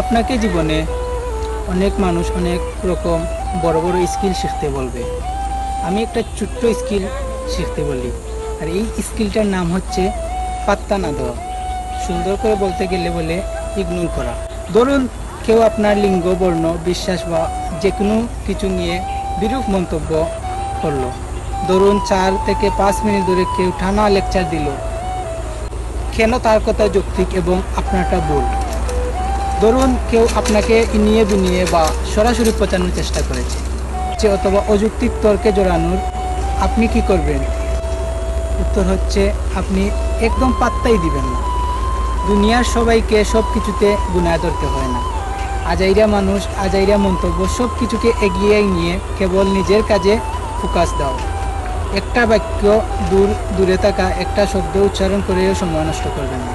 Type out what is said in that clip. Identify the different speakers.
Speaker 1: আপনাকে জীবনে অনেক মানুষ অনেক রকম বড় বড় স্কিল শিখতে বলবে। আমি একটা ছোট্ট স্কিল শিখতে বলি। আর এই স্কিলটার নাম হচ্ছে পাত্তা না দেওয়া সুন্দর করে বলতে গেলে বলে ইগনোর করা। ধরুন কেউ আপনার লিঙ্গ, বর্ণ, বিশ্বাস বা যে কোনো কিছু নিয়ে বিরূপ মন্তব্য করল। ধরুন চার থেকে পাঁচ মিনিট ধরে কেউ টানা লেকচার দিল। কেন তার কথা যৌক্তিক এবং আপনারটা ভুল? ধরুন কেউ আপনাকে নিয়ে বিনিয়ে বা সরাসরি পচানোর চেষ্টা করেছে, যে অথবা অযৌক্তিক তর্কে জড়ানোর, আপনি কি করবেন? উত্তর হচ্ছে, আপনি একদম পাত্তাই দিবেন না। দুনিয়ার সবাইকে সব কিছুতে গুণায় ধরতে হয় না। আজাইরা মানুষ, আজাইরা মন্তব্য সব কিছুকে এগিয়ে নিয়ে কেবল নিজের কাজে ফোকাস দাও। একটা বাক্য দূর, দূরে থাকা একটা শব্দ উচ্চারণ করেও সময় নষ্ট করবেন না।